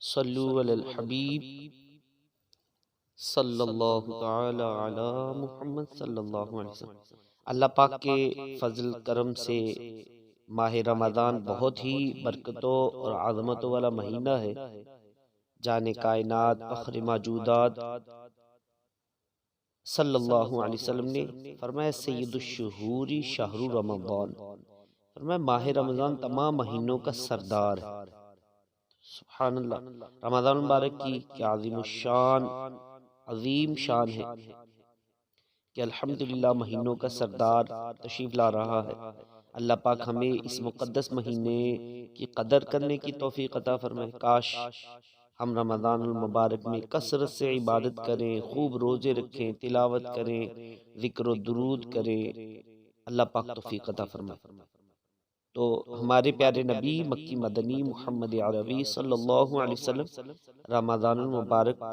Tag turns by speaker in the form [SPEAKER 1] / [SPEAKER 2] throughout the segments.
[SPEAKER 1] صلو علی الحبیب صلی اللہ تعالی علی محمد صلی اللہ علیہ وسلم۔ اللہ پاک کے فضل کرم سے ماہ رمضان بہت ہی برکتوں اور عظمتوں والا مہینہ ہے۔ جان کائنات، فخر موجودات صلی اللہ علیہ وسلم نے فرمایا، سید الشہوری شہر رمضان۔ فرمایا، ماہ رمضان تمام مہینوں کا سردار ہے۔ سبحان اللہ۔ رمضان مبارک کی کیا عظیم الشان عظیم شان ہے کہ الحمدللہ مہینوں کا سردار تشریف لا رہا ہے۔ اللہ پاک ہمیں اس مقدس مہینے کی قدر کرنے کی توفیق عطا فرمائے۔ کاش ہم رمضان المبارک میں کثرت سے عبادت کریں خوب روزے رکھیں تلاوت کریں ذکر و درود کریں۔ اللہ پاک توفیق عطا فرمائے۔ تو ہمارے پیارے نبی مکی مدنی محمد عربی صلی اللہ علیہ وسلم رمضان المبارک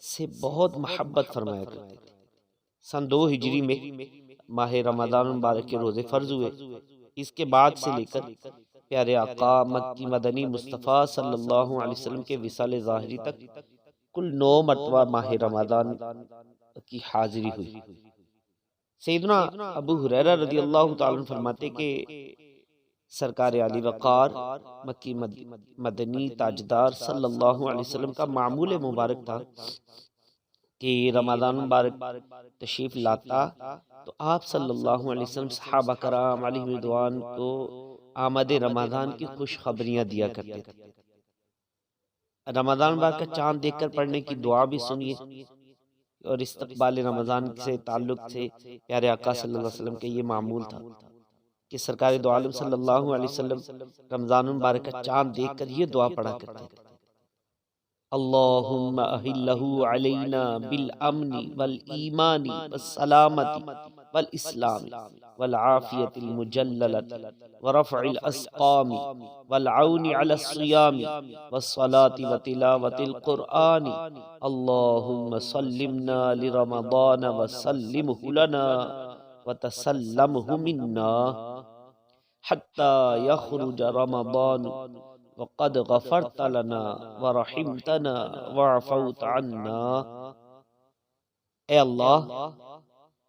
[SPEAKER 1] سے بہت محبت فرمایا کرتے تھے۔ سن دو ہجری میں ماہ رمضان المبارک کے روزے فرض ہوئے۔ اس کے بعد سے لے کر پیارے آقا مکی مدنی مصطفیٰ صلی اللہ علیہ وسلم کے وصال ظاہری تک کل نو مرتبہ ماہ رمضان کی حاضری ہوئی۔ سیدنا ابو حریرہ رضی اللہ تعالیٰ فرماتے کہ سرکار علی وقار، مکی مدنی تاجدار صلی اللہ علیہ وسلم کا معمول مبارک تھا کہ رمضان مبارک تشریف لاتا تو آپ صلی اللہ علیہ وسلم صحابہ کرام علی مدوان کو آمد رمضان کی خوش خبریاں دیا کرتے تھے۔ رمضان مبارک کا چاند دیکھ کر پڑھنے کی دعا بھی سنیے اور استقبال رمضان سے تعلق سے پیارے آقا صلی اللہ علیہ وسلم کے یہ معمول تھا۔ کہ سرکار دو عالم صلی اللہ علیہ وسلم رمضان مبارک کا چاند دیکھ کر یہ دعا پڑھا کرتے تھے۔ اللہم اہلہو علینا بالامن والایمان والسلامت والاسلام والعافیت المجللت ورفع الاسقام والعون على الصيام والصلاة وتلاوة القرآن اللہم سلمنا لرمضان وسلمه لنا وتسلمه منا حتى يخرج رمضان. وقد غفرت لنا ورحمتنا وعفوت عنا. اے اللہ،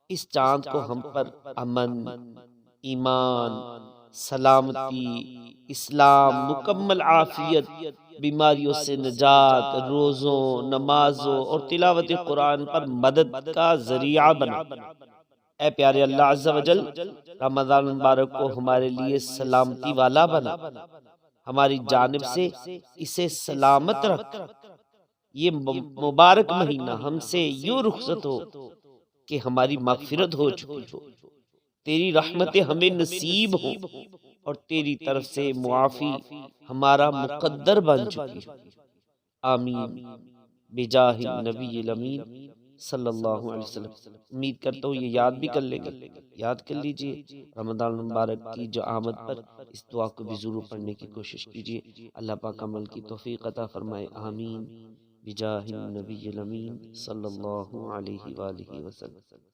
[SPEAKER 1] اس چاند کو ہم پر امن، ایمان، سلامتی، اسلام، مکمل عافیت، بیماریوں سے نجات، روزوں، نمازوں اور تلاوت قرآن پر مدد کا ذریعہ بنا۔ اے پیارے اللہ عز و جل رمضان مبارک کو ہمارے لیے سلامتی والا بنا۔ ہماری جانب سے اسے سلامت رکھ۔ یہ مبارک مہینہ ہم سے یوں رخصت ہو کہ ہماری مغفرت ہو چکی ہو۔ تیری رحمتیں ہمیں نصیب ہو اور تیری طرف سے معافی ہمارا مقدر بن چکی ہو آمین۔ بجاہ نبی الامین۔ صلی اللہ علیہ وسلم۔ امید کرتا ہوں یہ یاد بھی کر لیں گے۔ یاد کر لیجیے۔ رمضان مبارک کی جو آمد پر اس دعا کو بھی ضرور پڑھنے کی کوشش کیجیے۔ اللہ پاک عمل کی توفیق عطا فرمائے۔ آمین۔ بجاہ النبی الامین صلی اللہ علیہ وآلہ وسلم۔